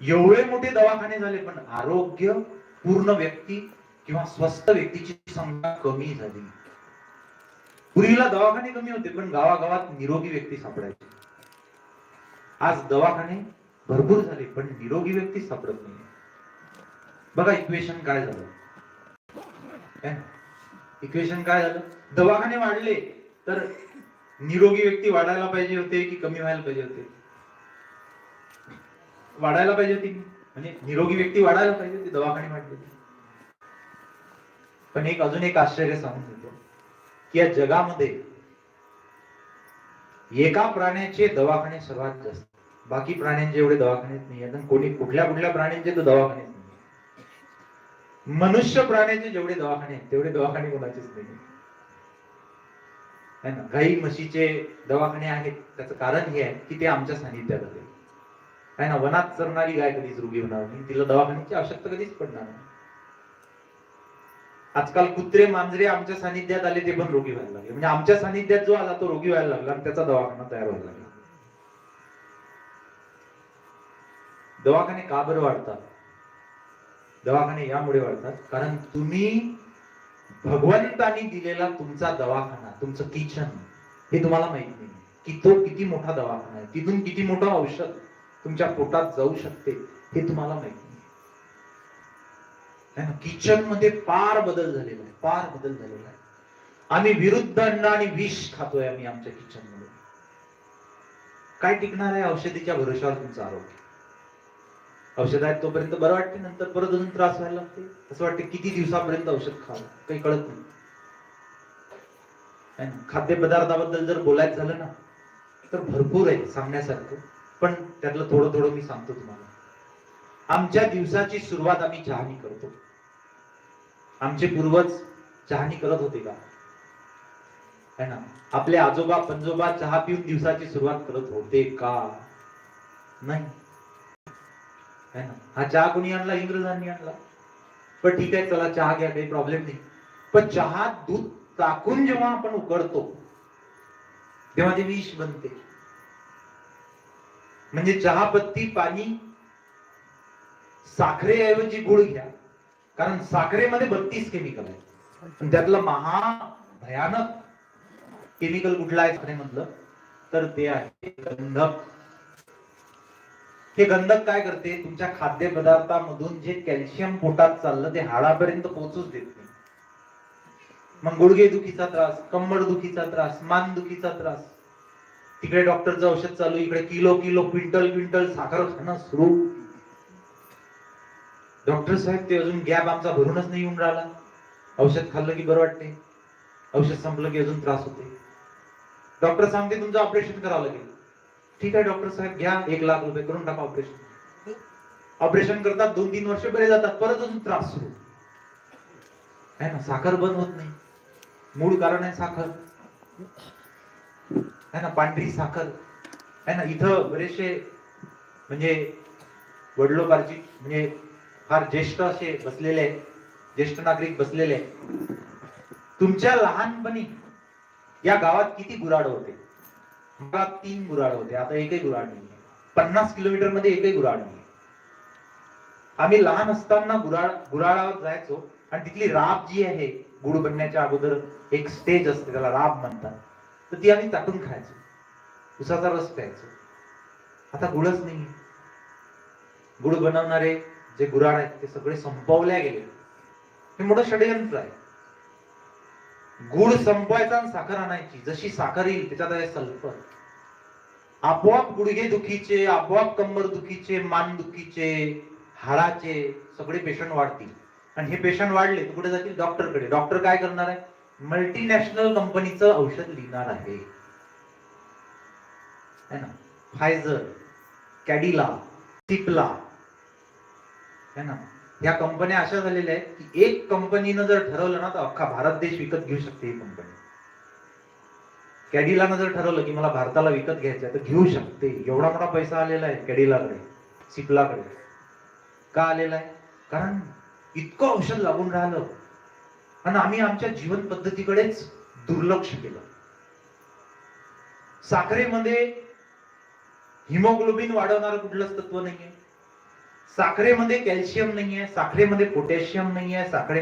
एवढे मोठे दवाखाने झाले पण आरोग्य पूर्ण व्यक्ती किंवा स्वस्त व्यक्तीची संख्या कमी झाली. पूर्वीला दवाखाने कमी होते पण गावागावात निरोगी व्यक्ती सापडायचे. आज दवाखाने भरपूर झाले पण निरोगी व्यक्ती सापडत नाही. बघा इक्वेशन काय झालं. इक्वेशन काय झालं? दवाखाने वाढले तर निरोगी व्यक्ती वाढायला पाहिजे होते की कमी व्हायला पाहिजे होते? वाढायला पाहिजे होती. म्हणजे निरोगी व्यक्ती वाढायला पाहिजे होती दवाखाने वाढले पण एक अजून एक आश्चर्य सांगून देतो की या जगामध्ये एका प्राण्याचे दवाखाने सर्वात जास्त. बाकी प्राण्यांचे एवढे दवाखानेच नाही आहेत कोणी कुठल्या कुठल्या प्राण्यांचे तर दवाखान्यात नाही मनुष्य प्राण्याचे जेवढे दवाखाने आहेत तेवढे दवाखाने कोणाचेच नाही गाई म्हशीचे दवाखाने आहेत. त्याचं कारण हे आहे की ते आमच्या सानिध्यात आले. काय ना वनात चरणारी गाय कधीच रोगी होणार नाही. तिला दवाखान्याची आवश्यकता कधीच पडणार नाही. आजकाल कुत्रे मांजरे आमच्या सानिध्यात आले ते पण रोगी व्हायला लागले. म्हणजे आमच्या सानिध्यात जो आला तो रोगी व्हायला लागला आणि त्याचा दवाखाना तयार व्हायला लागला. दवाखाने का बरं वाढतात? दवाखाने यामुळे वाढतात. कारण तुम्ही भगवंतानी दिलेला तुमचा दवाखाना तुमचं किचन हे तुम्हाला माहीत नाही. की तो किती मोठा दवाखाना आहे. तिथून किती मोठं औषध? तुमच्या पोटात जाऊ शकते हे तुम्हाला माहिती नाही किचनमध्ये फार बदल झालेला आहे फार बदल झालेला आहे. आम्ही विरुद्ध अन्न आणि विष खातोय आम्ही आमच्या किचनमध्ये. काय टिकणार आहे औषधीच्या भरोशावर तुमचं आरोग्य? औषध आहेत तोपर्यंत बरं वाटते नंतर परत अजून त्रास व्हायला लागते. असं वाटते किती दिवसापर्यंत औषध खावं? काही कळत नाही. खाद्यपदार्थाबद्दल जर बोलायचं झालं ना तर भरपूर आहे सांगण्यासारखं. पण त्यातलं थोडं थोडं मी सांगतो तुम्हाला. आमच्या दिवसाची सुरुवात आम्ही चहानी करतो. आमचे पूर्वज चहानी करत होते का? है ना? आपले आजोबा पंजोबा चहा पिऊन दिवसाची सुरुवात करत होते का? नाही. है ना? हा चहा कोणी आणला? इंग्रजांनी आणला. पण ठीक आहे चला चहा घ्या काही प्रॉब्लेम नाही. पण चहा दूध टाकून जेव्हा आपण उकडतो तेव्हा ते विष बनते. म्हणजे चहा पत्ती पाणी साखरेऐवजी गुळ घ्या. कारण साखरेमध्ये बत्तीस केमिकल आहे पण त्यातलं महा भयानक केमिकल कुठलं आहे साखरेमधलं तर ते आहे गंधक. हे गंधक काय करते? तुमच्या खाद्यपदार्थामधून जे कॅल्शियम पोटात चाललं ते हाडापर्यंत पोहोचूच देत नाही. मग गुडघे दुखीचा त्रास कंबड दुखीचा त्रास मान दुखीचा त्रास तिकडे डॉक्टरचं औषध चालू इकडे किलो किलो क्विंटल क्विंटल साखर खाणं सुरू. डॉक्टर साहेब ते अजून गॅप आमचा भरूनच नाही येऊन राहिला. औषध खाल्लं की बरं वाटते औषध संपलं की अजून त्रास होते डॉक्टर सांगते तुमचं ऑपरेशन करावं लागेल. ठीक आहे डॉक्टर साहेब घ्या. एक लाख रुपये करून टाका ऑपरेशन. ऑपरेशन करतात दोन तीन वर्ष बरे जातात. परत अजून त्रास सुरू. आहे ना? साखर बंद होत नाही. मूळ कारण आहे साखर. है ना पांढरी साखर आहे ना इथं बरेचसे म्हणजे वडलोपारची म्हणजे फार ज्येष्ठ असे बसलेले ज्येष्ठ नागरिक बसलेले तुमच्या लहानपणी या गावात किती गुराड होते? गावात तीन गुराड होते आता एकही गुराड नाही पन्नास किलोमीटरमध्ये एकही गुराड नाही आम्ही लहान असताना गुराड गुराळावर जायचो आणि तिथली राब जी आहे गुड बनण्याच्या अगोदर एक स्टेज असते त्याला राब म्हणतात. तर ती आम्ही चाटून खायचो. उसाचा रस प्यायचो. आता गुळच नाही गुळ बनवणारे जे गुराड आहेत ते सगळे संपवल्या गेले. हे मोठं षडयंत्र आहे. गुळ संपवायचा आणि साखर आणायची. जशी साखर येईल त्याच्यात आहे सल्फर. आपोआप गुडघे दुखीचे आपोआप कंबर दुखीचे मान दुखीचे हाडाचे सगळे पेशंट वाढतील. आणि हे पेशंट वाढले तर कुठे जातील? डॉक्टरकडे. डॉक्टर काय करणार आहे? मल्टीनॅशनल कंपनीचं औषध लिहिणार आहे. है ना? फायझर कॅडिला सिप्ला है ना? या कंपन्या अशा झालेल्या आहेत की एक कंपनीनं जर ठरवलं ना तर अख्खा भारत देश विकत घेऊ शकते ही कंपनी कॅडिलानं जर ठरवलं की मला भारताला विकत घ्यायचं आहे तर घेऊ शकते. एवढा मोठा पैसा आलेला आहे कॅडिलाकडे सिप्लाकडे का आलेला आहे? कारण इतकं औषध लागून राहिलं. आणि आम्ही आमच्या जीवन पद्धतीकडेच दुर्लक्ष केलं. साखरेमध्ये हिमोग्लोबिन वाढवणारं कुठलंच तत्व नाहीये. साखरेमध्ये कॅल्शियम नाहीये साखरेमध्ये पोटॅशियम नाहीये साखरेमध्ये